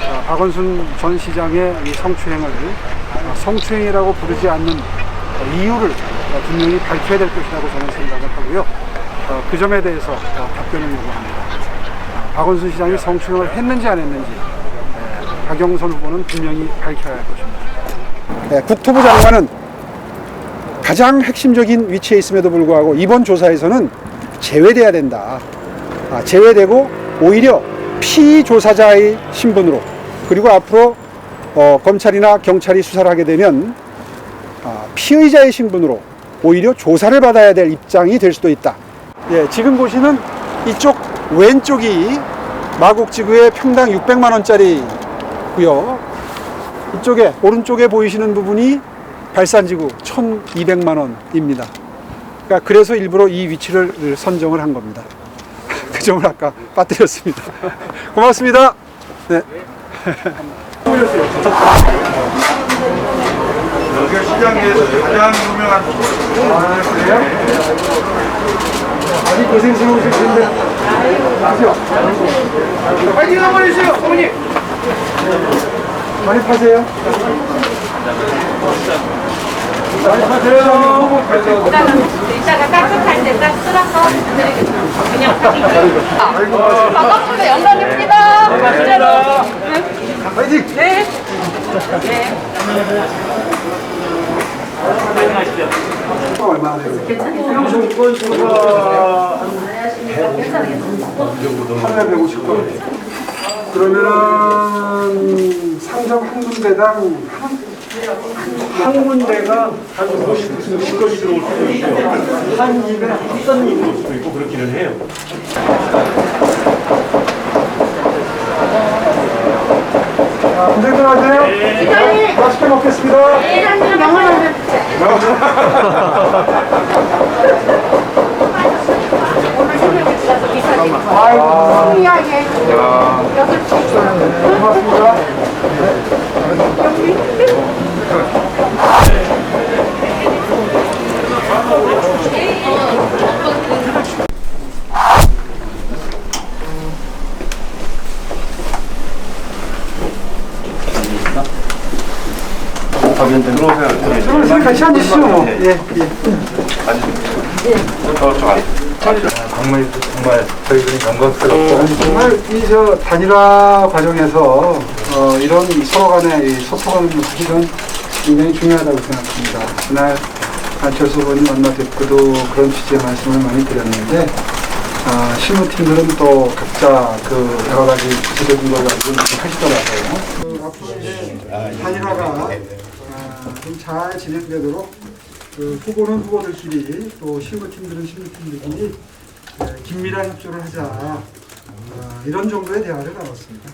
자, 박원순 전 시장의 이 성추행을 어, 성추행이라고 부르지 않는 이유를 어, 분명히 밝혀야 될 것이라고 저는 생각을 하고요. 어, 그 점에 대해서 어, 답변을 요구합니다. 어, 박원순 시장이 성추행을 했는지 안 했는지 에, 박영선 후보는 분명히 밝혀야 할 것입니다. 네, 국토부 장관은 가장 핵심적인 위치에 있음에도 불구하고 이번 조사에서는 제외돼야 된다. 아, 제외되고 오히려 피조사자의 신분으로 그리고 앞으로 어, 검찰이나 경찰이 수사를 하게 되면 아, 피의자의 신분으로 오히려 조사를 받아야 될 입장이 될 수도 있다. 예, 지금 보시는 이쪽 왼쪽이 마곡지구의 평당 600만 원짜리 구역. 이쪽에 오른쪽에 보이시는 부분이 발산지구 1,200만 원입니다. 그러니까 그래서 일부러 이 위치를 선정을 한 겁니다. 그 점을 아까 빠뜨렸습니다. 고맙습니다. 네. 여기가 시장에서 가장 유명한 아, 그래요? 많이 고생스러우실 텐데. 아시죠? 파이팅 한번 해주세요, 어머니. 많이 파세요? 많이 파세요? 이따가 따뜻할 때 딱 쓸어서 드리겠습니다. 그냥 파기. 반갑습니다. 영란입니다. 진짜로. 파이팅! 네. 얼마나 돼요? 하루에 150건. 그러면은 상점 한 군데당 한 군데가 한 50, 10건이 들어올 수도 있고요. 한 입에 한 건이 들어올 수도 있고 그렇기는 해요. 자, 고생들 하세요. 맛있게 먹겠습니다. 고맙습니다. 가면 들어오세요. 선생님 같이 앉으시죠. 뭐. 예, 예. 저쪽 안. 정말 정말 저희들이 영광스럽고 정말 이 저 단일화 과정에서 어, 이런 서로 간의 이 소통하는 사실은 굉장히 중요하다고 생각합니다. 그날 안철수 의원이 만나 뵙고도 그런 취지의 말씀을 많이 드렸는데 아, 실무팀들은 또 각자 그 여러 가지 구체적인 걸 가지고 이렇게 하시더라고요. 이제 단일화가 아, 좀잘 진행되도록 그 후보는 후보들끼리 또 실무팀들은 실무팀들끼리 에, 긴밀한 협조를 하자 아, 이런 정도의 대화를 나눴습니다.